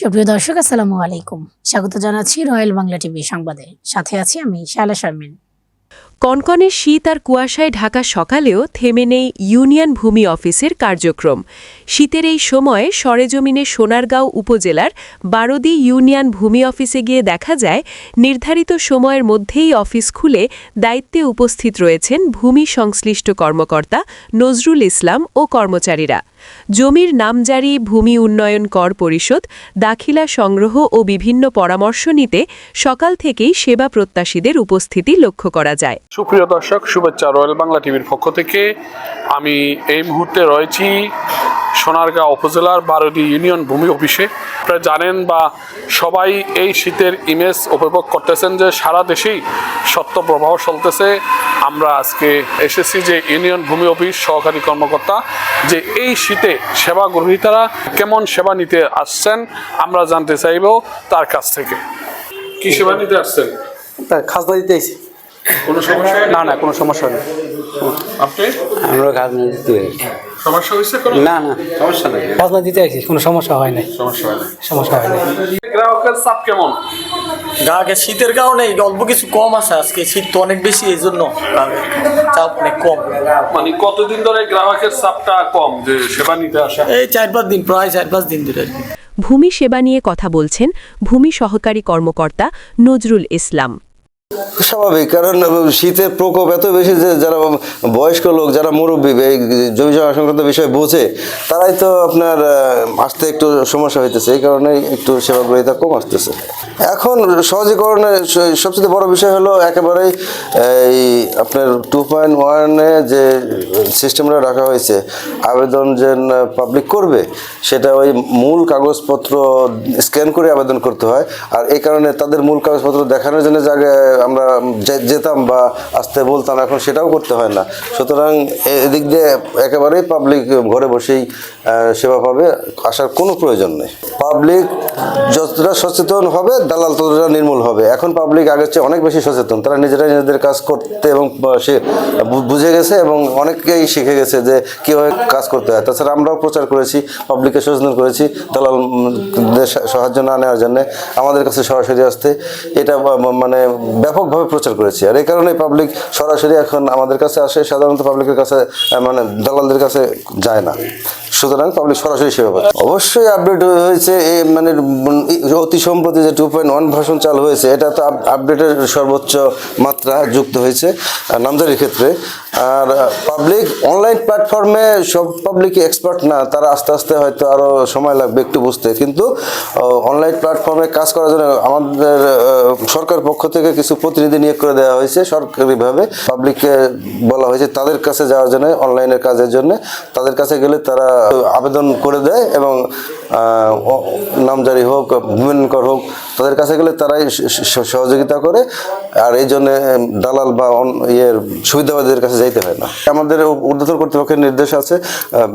সুপ্রিয় দর্শক, আসসালামু আলাইকুম। স্বাগত জানাচ্ছি রয়্যাল বাংলা টিভি সংবাদে। সাথে আছি আমি শায়লা শারমিন। কনকনে শীত আর কুয়াশায় ঢাকা সকালেও থেমে নেই ইউনিয়ন ভূমি অফিসের কার্যক্রম। শীতের এই সময়ে সরেজমিনে সোনারগাঁও উপজেলার বারোদি ইউনিয়ন ভূমি অফিসে গিয়ে দেখা যায়, নির্ধারিত সময়ের মধ্যেই অফিস খুলে দায়িত্বে উপস্থিত রয়েছেন ভূমি সংশ্লিষ্ট কর্মকর্তা নজরুল ইসলাম ও কর্মচারীরা। জমির নামজারি, ভূমি উন্নয়ন কর পরিষদ, দাখিলা সংগ্রহ ও বিভিন্ন পরামর্শ নিতে সকাল থেকেই সেবা প্রত্যাশীদের উপস্থিতি লক্ষ্য করা যায়। সুপ্রিয় দর্শক, শুভেচ্ছা রয়্যাল বাংলা টিভির পক্ষ থেকে। আমি এই মুহূর্তে রয়েছি সোনারগাঁও উপজেলার বারোটি ইউনিয়ন ভূমি অফিসে। আপনারা জানেন বা সবাই এই শীতের ইমেজ উপভোগ করতেছেন যে সারা দেশেই সত্য প্রবাহ চলতেছে। আমরা আজকে এসেছি যে ইউনিয়ন ভূমি অফিস সহকারী কর্মকর্তা যে এই শীতে সেবা গ্রহীতারা কেমন সেবা নিতে আসছেন, আমরা জানতে চাইব তার কাছ থেকে। কি সেবা নিতে আসছেন? খাজনা দিতে কোনো সমস্যা না না কোনো সমস্যা নেই আপনি? আমরা খাজনা দিতে সমস্যা হয়েছে কোনো? না না। সমস্যা নেই খাজনা দিতে আইছি কোনো সমস্যা হয় নাই। সমস্যা হয় না সমস্যা হয় নাই। গ্রাহকের চাপ কেমন? গাকে শীতের কারণে অল্প কিছু কম আছে আজকে শীত তো অনেক বেশি এই জন্য চাপ অনেক কম। মানে কতদিন ধরে গ্রাহকের চাপটা কম যে সেবা নিতে আসা এই চার পাঁচ দিন প্রায় চার পাঁচ দিন ধরে। ভূমি সেবা নিয়ে কথা বলছেন ভূমি সহকারী কর্মকর্তা নজরুল ইসলাম। স্বাভাবিক, কারণ শীতের প্রকোপ এত বেশি যে যারা বয়স্ক লোক, যারা মুরব্বী জমি জমা সংক্রান্ত বিষয় বোঝে, তারাই তো আপনার আসতে একটু সমস্যা হইতেছে। এই কারণে একটু সেবা গ্রহীতা কম আসতেছে। এখন সহজীকরণের সবচেয়ে বড় বিষয় হলো একেবারেই, এই আপনার টু পয়েন্ট ওয়ানে যে সিস্টেমটা রাখা হয়েছে, আবেদন যে পাবলিক করবে, সেটা ওই মূল কাগজপত্র স্ক্যান করে আবেদন করতে হয়। আর এই কারণে তাদের মূল কাগজপত্র দেখানোর জন্য জায়গায় আমরা যেতাম বা আসতে বলতাম, এখন সেটাও করতে হয় না। সুতরাং এদিক দিয়ে একেবারেই পাবলিক ঘরে বসেই সেবা পাবে, আসার কোনো প্রয়োজন নেই। পাবলিক যতটা সচেতন হবে, দালাল ততটা নির্মূল হবে। এখন পাবলিক আগের চেয়ে অনেক বেশি সচেতন। তারা নিজেরা নিজেদের কাজ করতে এবং সে বুঝে গেছে এবং অনেকেই শিখে গেছে যে কীভাবে কাজ করতে হয়। তাছাড়া আমরাও প্রচার করেছি পাবলিককে সচেতন করেছি, দালাল সাহায্য না নেওয়ার জন্য আমাদের কাছে সরাসরি আসতে। এটা মানে ব্যাপকভাবে প্রচার করেছি। আর এই কারণে পাবলিক সরাসরি এখন আমাদের কাছে আসে, সাধারণত পাবলিকের কাছে মানে দালালদের কাছে যায় না। সুতরাং পাবলিক সরাসরি সেবা পাচ্ছে অবশ্যই আপডেট হয়েছে মানে অতি সম্প্রতি যে টু পয়েন্ট ওয়ান ভার্সন চালু হয়েছে, এটা তো আপ- আপডেটের সর্বোচ্চ মাত্রা যুক্ত হয়েছে নামজারির ক্ষেত্রে। আর পাবলিক অনলাইন প্ল্যাটফর্মে সব পাবলিক এক্সপার্ট না, তারা আস্তে আস্তে হয়তো আরও সময় লাগবে একটু বুঝতে। কিন্তু অনলাইন প্ল্যাটফর্মে কাজ করার জন্য আমাদের সরকার পক্ষ থেকে কিছু প্রতিনিধি নিয়োগ করে দেওয়া হয়েছে, সরকারিভাবে। পাবলিককে বলা হয়েছে তাদের কাছে যাওয়ার জন্য অনলাইনের কাজের জন্য। তাদের কাছে গেলে তারা আবেদন করে দেয় এবং নাম জারি নামজারি হোক ভূমিকর হোক তাদের কাছে গেলে তারাই সহযোগিতা করে, আর এই জন্য দালাল বা ইয়ের সুবিধাবাদীদের কাছে যাইতে হয় না। আমাদের উ- ঊর্ধ্বতন কর্তৃপক্ষের নির্দেশ আছে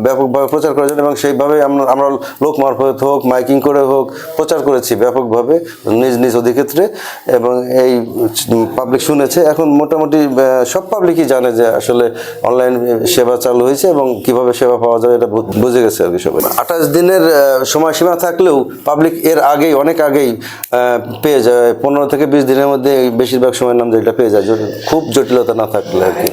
ব্যাপকভাবে প্রচার করার জন্য, এবং সেইভাবে আমরা লোক মারফত হোক, মাইকিং করে হোক, প্রচার করেছি ব্যাপকভাবে, নিজ নিজ অধিক্ষেত্রে, এবং এই পাবলিক শুনেছে। এখন মোটামুটি সব পাবলিকই জানে যে আসলে অনলাইন সেবা চালু হয়েছে, এবং কীভাবে সেবা পাওয়া যায় এটা বুঝে গেছে আর কি সবাই। আঠাশ দিনের সময়সীমা থাকলেও পাবলিক এর আগেই, অনেক আগেই পেয়ে যায়। পনেরো থেকে বিশ দিনের মধ্যে বেশিরভাগ সময় নাম যেটা পেয়ে যায় খুব জটিলতা না থাকলে আর কি।